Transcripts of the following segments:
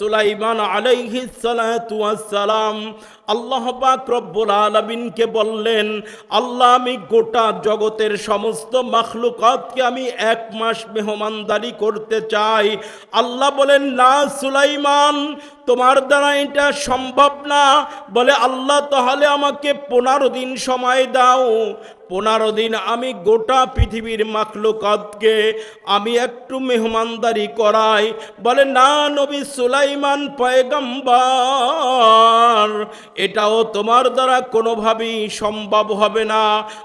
সুলাইমান আলাইহিস সালাম আল্লাহ পাক রব্বুল আলামিনকে বললেন, আল্লাহ, আমি গোটা জগতের সমস্ত মাখলুকাতকে আমি এক মাস মেহমানদারি করতে চাই। আল্লাহ বলেন, না সুলাইমান, তোমার দ্বারা এটা সম্ভব না। বলে, আল্লাহ, তাহলে আমাকে পনেরো দিন সময় দাও। পনেরো দিন আমি গোটা পৃথিবীর মাখলুকাতকে আমি একটু মেহমানদারি করাই। বলে, না নবী সুলাইমান, পয়গম্বর এটাও তোমার দ্বারা কোনোভাবেই সম্ভব হবে না।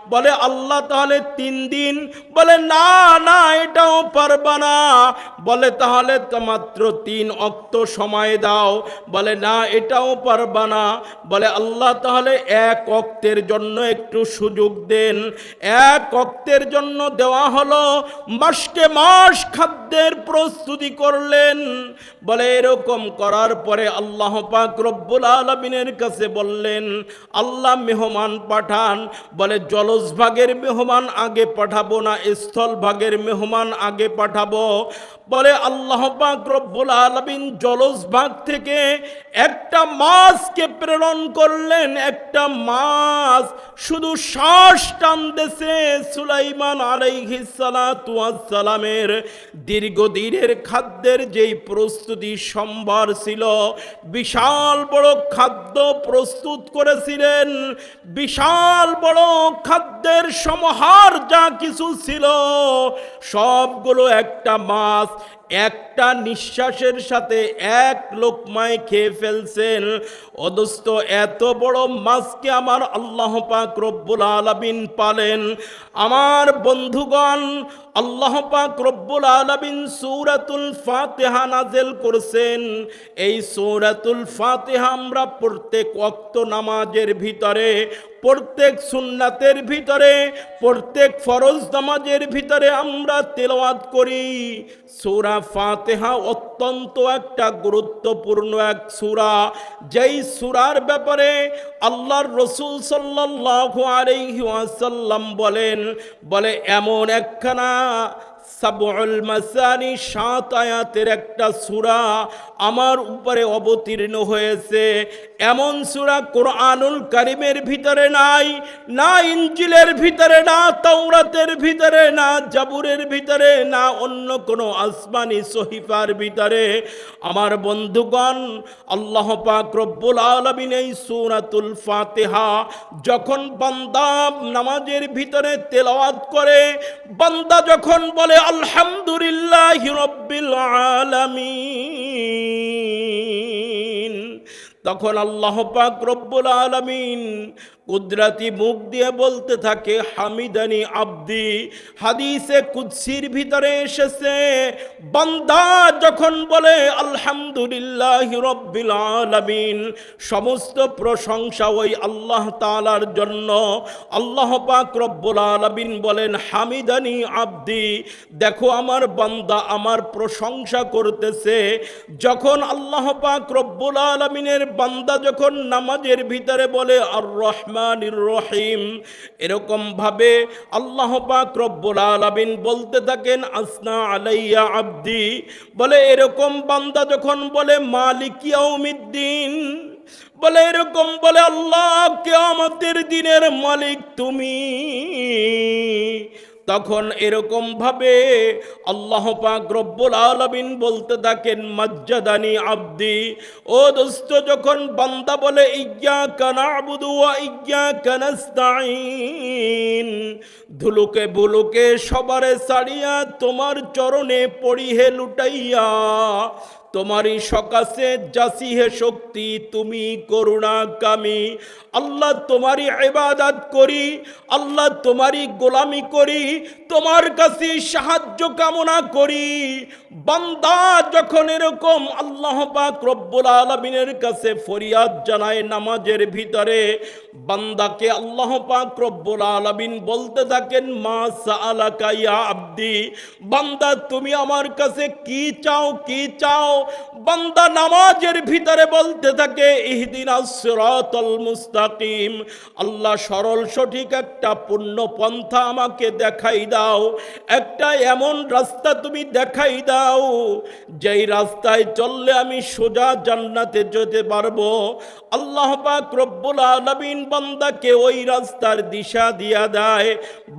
বলে আল্লাহ তাহলে তিন দিন, বলে না না, এটাও পারবা না। বলে তাহলে মাত্র তিন অক্ত সময় দাও। বলে না, এটাও পারবা না। বলে আল্লাহ তাহলে এক অক্তের জন্য একটু সুযোগ দেন। এক অক্তের জন্য দেওয়া হলো, মাসকে মাস খাদ্যের প্রস্তুতি করলেন। বলে এরকম করার পরে আল্লাহ পাক রব্বুল আলমিনের কাছে বললেন, আল্লাহ মেহমান পাঠান। বলে জলজ ভাগের মেহমান আগে পাঠাবো না স্থল ভাগের মেহমান আগে পাঠাবো। বলে, আল্লাহ রব্বুল আলমিন জলজ ভাগ থেকে একটা মাছকে প্রেরণ করলেন। একটা মাছ শুধু শ্বাস টানতেছে সুলাইমান আলাইহিসালামের দীর্ঘদিনের খাদ্যের যেই প্রস্তুতি সম্ভার ছিল, বিশাল বড় খাদ্য প্রস্তুত করেছিলেন। বিশাল বড় খাদ্যের সমহার যা কিছু ছিল সবগুলো একটা মাছ একটা নিঃশ্বাসের সাথে এক লোকমায় খেয়ে ফেলছেন। অদস্ত এত বড় মাছকে আমার আল্লাহ পাক রব্বুল আলামিন পালেন। আমার বন্ধুগণ, আল্লাহ পাক রব্বুল আলামিন সূরাতুল ফাতিহা নাজেল করেছেন। এই সূরাতুল ফাতিহা আমরা প্রত্যেক ওয়াক্ত নামাজের ভিতরে প্রত্যেক সুন্নাতের ভিতরে, প্রত্যেক ফরজ নামাজের ভিতরে আমরা তেলাওয়াত করি। সূরা ফাতিহা অত্যন্ত একটা গুরুত্বপূর্ণ এক সূরা। যেই সূরার ব্যাপারে আল্লাহর রসুল সাল্লাল্লাহু আলাইহি বলেন, বলে এমন একখানা সাবুল মাসানি সাত আয়াতের একটা সূরা আমার উপরে অবতীর্ণ হয়েছে। এমন সূরা কোরআনুল ভিতরে নাই, না ইঞ্জিলের ভিতরে, না তৌরাতের ভিতরে, না জাবুরের ভিতরে, না অন্য কোনো আসমানি ভিতরে। আমার বন্ধুগণ, আল্লাহ পাক আলামিন এই সূরাতুল ফাতিহা যখন বান্দা নামাজের ভিতরে তেলাওয়াত করে, বান্দা যখন বলে আলহামদুলিল্লাহ রব্বিল আলামিন। তখন আল্লাহ পাক রব্বুল আলামিন কুদরাতি মুখ দিয়ে বলতে থাকে, হামিদানি আব্দি, হাদিসে কুৎসির ভিতরে এসেছে, বান্দা যখন বলে, আলহামদুলিল্লাহ রব্বিল আলামিন, সমস্ত প্রশংসা ওই আল্লাহ তাআলার জন্য, আল্লাহ পাক রব্বুল আলামিন বলেন, হামিদানি আব্দি, দেখো আমার বান্দা আমার প্রশংসা করতেছে, যখন আল্লাহ পাক রব্বুল আলামিনের বান্দা যখন নামাজের ভিতরে বলে আর রহমানির রহিম। এরকমভাবে আল্লাহ রব্বুল আলমিন বলতে থাকেন, আসনা আলাইয়া আব্দি। বলে এরকম বান্দা যখন বলে মালিকিয়াউমিদ্দিন বলে এরকম বলে, আল্লাহ আমাদের দিনের মালিক তুমি। তখন এরকম ভাবে আল্লাহ পাক রব্বুল আলামিন বলতে থাকেন, মজ্জাদানি আব্দি। ও দোস্ত, যখন বান্দা বলে ইজ্ঞা কানাবুদু ইজ্ঞা কানাস্তাইন ধুলুকে বুলুকে সবারে সারিয়া তোমার চরণে পড়িহে লুটাইয়া তোমারই সকাশে জাসি হে শক্তি, তুমি করুণাকামী। আল্লাহ তোমারই এবাদাত করি, আল্লাহ তোমারই গোলামি করি তোমার কাছে সাহায্য কামনা করি। বান্দা যখন এরকম আল্লাহ পাক রব্বুল আলমিনের কাছে ফরিয়াদ জানায় নামাজের ভিতরে, বান্দাকে আল্লাহ পাক রব্বুল আলমিন বলতে থাকেন, মা সালাকা ইয়া আব্দি, বান্দা তুমি আমার কাছে কি চাও কি চাও? বান্দা নামাজের ভিতরে বলতে থাকে ইহদিনা সিরাতাল মুস্তাকিম। আল্লাহ সরল সঠিক একটা পূর্ণ পন্থা আমাকে দেখাই দাও একটা এমন রাস্তা তুমি দেখাই দাও, যেই রাস্তায় চললে আমি সোজা জান্নাতে যেতে পারব। আল্লাহ পাক রব্বুল আলামিন বান্দাকে ওই রাস্তার দিশা দিয়া দেয়।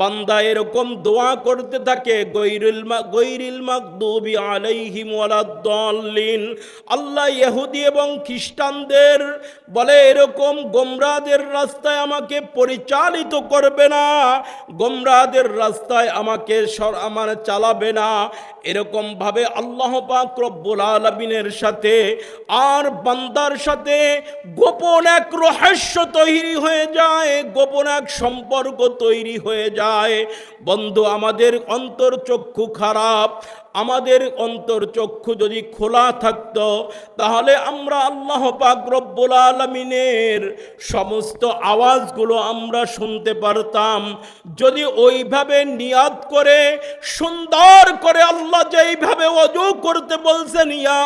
বান্দা এরকম দোয়া করতে থাকে, গৈরুল গৈরিল মাকদুবি আলাইহিম ওয়ালাদ্দাল্লিন। আল্লাহ ইহুদি এবং খ্রিস্টানদের বলে, এরকম গোমরাদের রাস্তায় আমাকে পরিচালিত করবে না। গোমরাদের রাস্তায় আমাকে আমার চালাবে না। এরকম ভাবে আল্লাহ পাক রব্বুল আলামিনের সাথে আর বান্দার সাথে গোপন এক রহস্য তৈরি হয়ে যায়, গোপন এক সম্পর্ক তৈরি হয়ে যায়। বন্ধু, আমাদের অন্তর চক্ষু খারাপ আমাদের অন্তর চক্ষু যদি খোলা থাকতো, তাহলে আমরা আল্লাহ পাক রব্বুল আলমিনের সমস্ত আওয়াজগুলো আমরা শুনতে পারতাম। যদি ওইভাবে নিয়াদ করে, সুন্দর করে আল্লাহ যেইভাবে অজু করতে বলছেন, ইয়া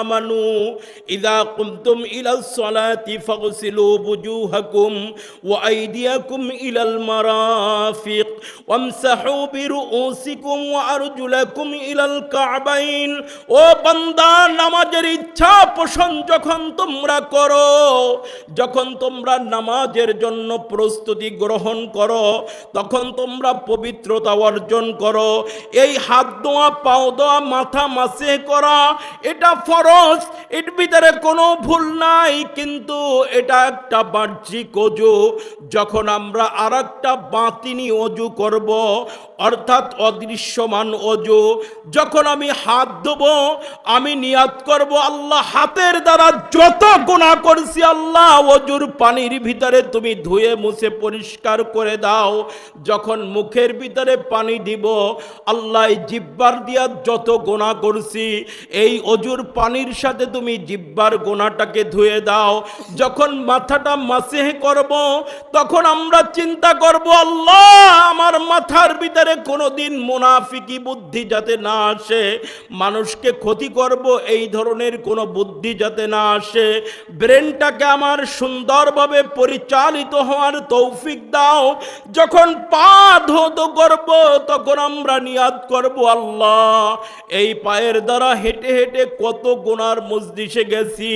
আমানু ইযা কুমতুম ইলাস সালাতি ফাগসিলু বুজুহাকুম ওয়া আইদিয়াকুম ইলাল মারাফিক ওয়ামসাহু বিরুউসিকুম ওয়া আরজুলাকুম ইলাল কাবাইন। ও বান্দা, নামাজের ইচ্ছা পোষণ যখন তোমরা করো, যখন তোমরা নামাজের জন্য প্রস্তুতি গ্রহণ করো, তখন তোমরা পবিত্রতা অর্জন করো। এই হাত দোয়া পাও দোয়া মাথা মাসে করা, এটা ফরজ, এর ভিতরে কোনো ভুল নাই, কিন্তু এটা একটা বাহ্যিক অজু। যখন আমরা আর একটা বাতিনি অজু করব অর্থাৎ অদৃশ্যমান অজু। যখন আমি হাত ধোবো, আমি নিয়াত করব আল্লাহ হাতের দ্বারা যত গুণা করছি আল্লাহ অজুর পানির ভিতরে তুমি ধুয়ে মুছে পরিষ্কার করে দাও। যখন মুখের ভিতরে পানি দিব, আল্লাহ জিব্বার দিয়া যত গোনা করছি, এই অজুর পানির সাথে তুমি জিব্বার গোনাটাকে ধুয়ে দাও। যখন মাথাটা মাসেহ করব, তখন আমরা চিন্তা করব, আল্লাহ আমার মাথার ভিতরে কোনোদিন মুনাফিকি বুদ্ধি যাতে না আসে, মানুষকে ক্ষতি করব, এই ধরনের কোনো বুদ্ধি যাতে না আসে, ব্রেনটাকে আমার সুন্দরভাবে পরিচালিত হওয়ার তৌফিক দাও, যখন পা ধৌত করব, তখন আমরা নিয়াদ করব আল্লাহ। এই পায়ের দ্বারা হেঁটে হেঁটে কত গোনার মসজিষে গেছি,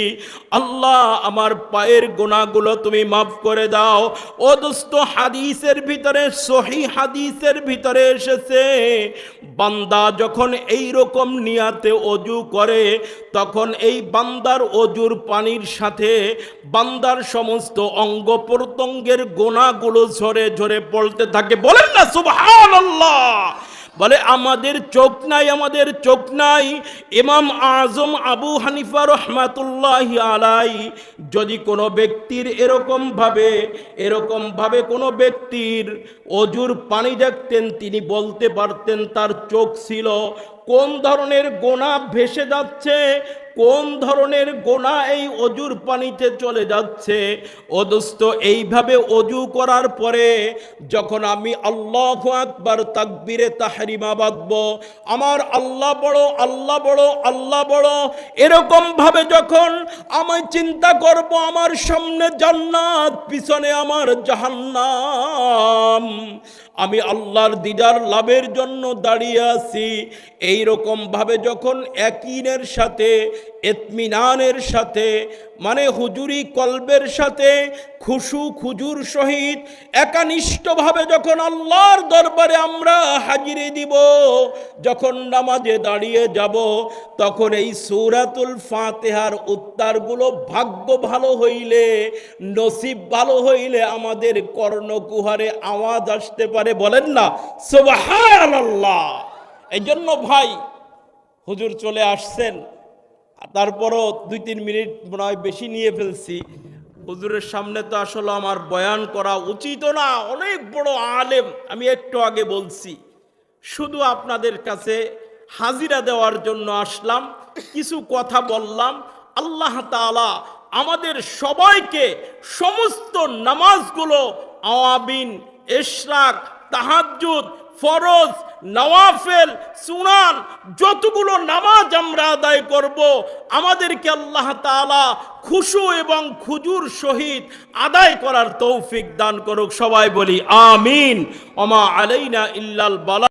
আল্লাহ আমার পায়ের গোনাগুলো তুমি মাফ করে দাও। ও দোস্ত, হাদিসের ভিতরে সহি হাদিসের ভিতরে এসেছে। বান্দা যখন এই রকম নিয়াতে অজু করে, তখন এই বান্দার অজুর পানির সাথে বান্দার সমস্ত অঙ্গ প্রত্যঙ্গের গোনাগুলো ঝরে ঝরে পড়তে থাকে। বলেন না, সুবহানাল্লাহ! বলে, আমাদের চোখ নাই, আমাদের চোখ নাই। ইমাম আজম আবু হানিফা রহমাতুল্লাহ আলাই যদি কোনো ব্যক্তির এরকমভাবে এরকমভাবে এরকম ভাবে কোনো ব্যক্তির অজুর পানি দেখতেন, তিনি বলতে পারতেন, তার চোখ ছিল কোন ধরনের গোনা ভেসে যাচ্ছে কোন ধরনের গোনা এই অজুর পানিতে চলে যাচ্ছে? ও দোস্ত, এইভাবে অজু করার পরে যখন আমি আল্লাহ আকবার তাকবিরে তাহারিমা বাঁধব, আমার আল্লাহ বড় আল্লাহ বড় আল্লাহ বড় এরকম ভাবে যখন আমি চিন্তা করব আমার সামনে জান্নাত, পিছনে আমার জাহান্নাম আমি আল্লাহর দিদার লাভের জন্য দাঁড়িয়ে আছি। এই রকম ভাবে যখন একিনের সাথে, এতমিনানের সাথে মানে হুজুরি কলবের সাথে, খুশু খুজুর সহিত, একানিষ্ঠভাবে যখন আল্লাহর দরবারে আমরা হাজিরে দিব, যখন নামাজে দাঁড়িয়ে যাব, তখন এই সৌরাতুল ফাতেহার উত্তারগুলো ভাগ্য ভালো হইলে, নসিব ভালো হইলে আমাদের কর্ণকুহারে আওয়াজ আসতে পারে। বলেন না, সুবহানাল্লাহ। এই জন্য ভাই, হুজুর চলে আসছেন তারপরও দুই তিন মিনিট মনে হয় বেশি নিয়ে ফেলছি। হুজুরের সামনে তো আসলে আমার বয়ান করা উচিত না, অনেক বড় আলেম, আমি একটু আগে বলছি। শুধু আপনাদের কাছে হাজিরা দেওয়ার জন্য আসলাম, কিছু কথা বললাম। আল্লাহ তাআলা আমাদের সবাইকে সমস্ত নামাজগুলো আওয়াবিন এশরাক তাহাজুদ ফরজ, নওয়াফেল, সুনান, যতগুলো নামাজ আমরা আদায় করব, আমাদেরকে আল্লাহ তালা খুশু এবং খুজুর সহিত আদায় করার তৌফিক দান করুক। সবাই বলি, আমিন। ওমা আলাইনা ইল্লাল বালা